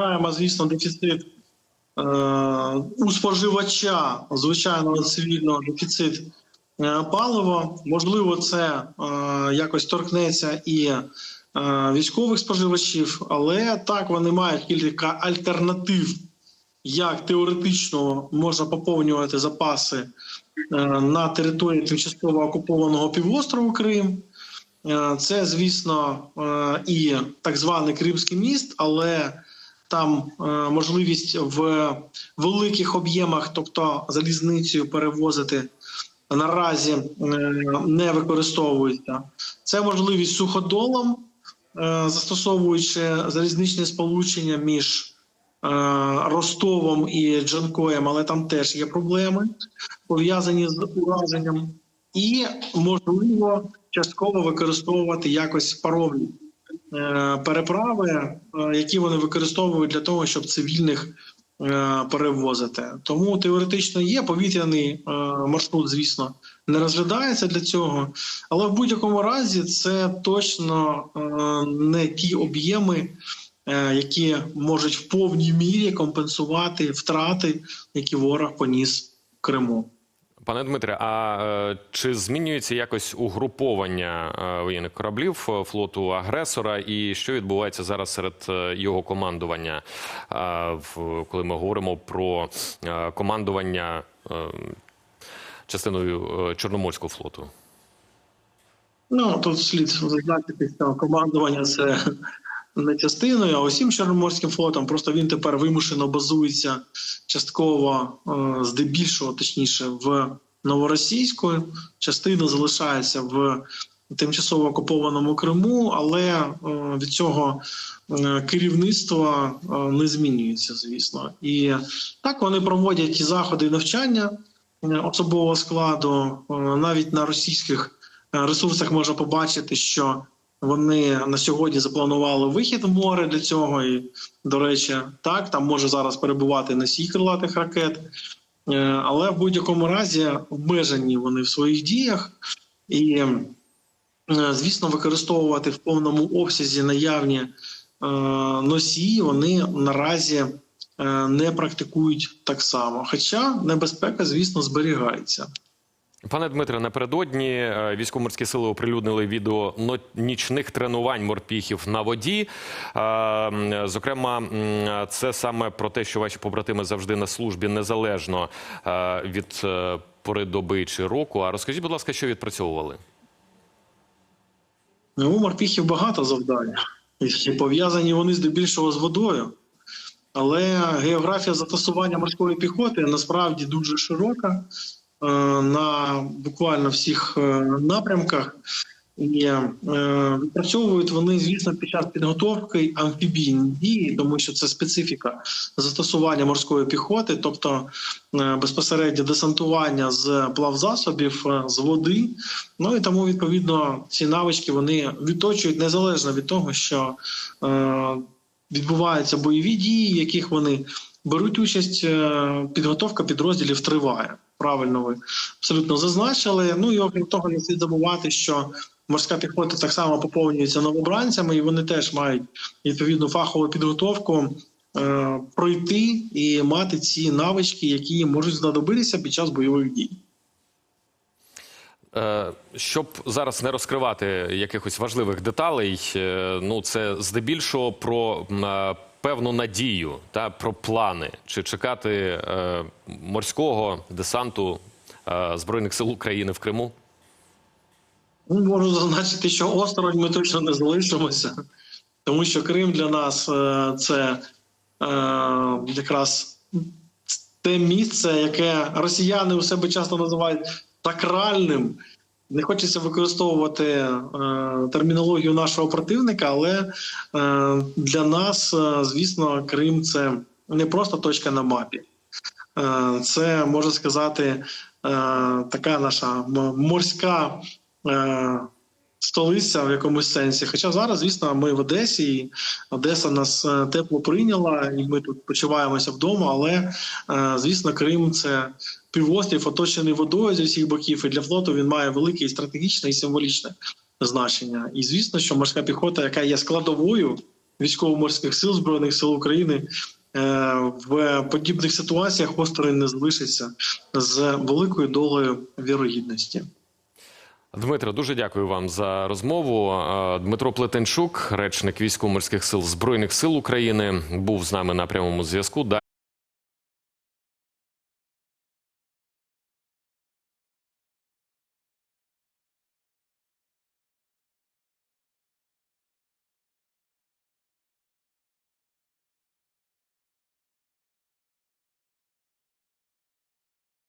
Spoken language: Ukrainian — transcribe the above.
Маємо, звісно, дефіцит е, у споживача звичайного цивільного дефіцит е, палива. Можливо, це е, якось торкнеться і військових споживачів, але так вони мають кілька альтернатив, як теоретично можна поповнювати запаси на території тимчасово окупованого півострову Крим. Це, звісно, і так званий Кримський міст, але там е, можливість в великих об'ємах, тобто залізницею перевозити наразі е, не використовується. Це можливість суходолом, е, застосовуючи залізничне сполучення між Ростовом і Джанкоєм, але там теж є проблеми пов'язані з ураженням, і можливо частково використовувати якось паромні е, переправи, е, які вони використовують для того, щоб цивільних е, перевозити. Тому теоретично є повітряний е, маршрут, звісно, не розглядається для цього, але в будь-якому разі це точно е, не ті об'єми. е, Які можуть в повній мірі компенсувати втрати, які ворог поніс в Криму. Пане Дмитре, а е, чи змінюється якось угруповання е, воєнних кораблів е, флоту агресора, і що відбувається зараз серед його командування, коли ми говоримо про командування частиною Чорноморського флоту? Ну тут слід зазначити, що командування це не частиною, а усім Чорноморським флотом. Просто він тепер вимушено базується частково, е, здебільшого, точніше, в новоросійську. Частина залишається в тимчасово окупованому Криму, але е, від цього е, керівництво не змінюється, звісно. І так вони проводять заходи і навчання особового складу навіть на російських ресурсах можна побачити, що вони на сьогодні запланували вихід в море для цього. І, до речі, так там може зараз перебувати носій крилатих ракет, Е, але в будь-якому разі обмежені вони в своїх діях і, е, звісно, використовувати в повному обсязі наявні е, носії вони наразі не практикують так само. Хоча небезпека, звісно, зберігається. Пане Дмитре, напередодні е, військово-морські сили оприлюднили відео нічних тренувань морпіхів на воді. Е, Зокрема, це саме про те, що ваші побратими завжди на службі незалежно е, від пори доби чи року. А розкажіть, будь ласка, що відпрацьовували? Ну, у морпіхів багато завдань, і пов'язані вони здебільшого з водою. Але географія застосування морської піхоти насправді дуже широка на буквально всіх е, напрямках. І е, відпрацьовують вони, звісно, під час підготовки амфібійні дії, тому що це специфіка застосування морської піхоти, тобто е, безпосередньо десантування з плавзасобів е, з води. Ну і тому відповідно ці навички вони відточують незалежно від того, що е, відбуваються бойові дії, в яких вони беруть участь. е, Підготовка підрозділів триває. Правильно, ви абсолютно зазначили. Ну і окрім того, не слід забувати, що морська піхота так само поповнюється новобранцями, і вони теж мають відповідну фахову підготовку. е, Пройти і мати ці навички, які можуть знадобитися під час бойових дій. Е, Щоб зараз не розкривати якихось важливих деталей, е, ну це здебільшого про певну надію та про плани, чи чекати е, морського десанту е, збройних сил України в Криму. Ну, можу зазначити, що осторонь ми точно не залишимося, тому що Крим для нас е, це е, якраз те місце, яке росіяни у себе часто називають сакральним. Не хочеться використовувати е, термінологію нашого противника, але е, для нас, е, звісно, Крим це не просто точка на мапі. Е, це можна сказати е, така наша морська е, столиця в якомусь сенсі. Хоча зараз, звісно, ми в Одесі, і Одеса нас е, тепло прийняла, і ми тут почуваємося вдома. Але е, звісно, Крим це півострів, оточений водою зі всіх боків. І для флоту він має велике і стратегічне і символічне значення. І звісно, що морська піхота, яка є складовою військово-морських сил збройних сил України. е, В подібних ситуаціях осторонь не залишиться з великою долею вірогідності. Дмитро, дуже дякую вам за розмову. Е, Дмитро Плетенчук, речник військово-морських сил Збройних сил України, був з нами на прямому зв'язку.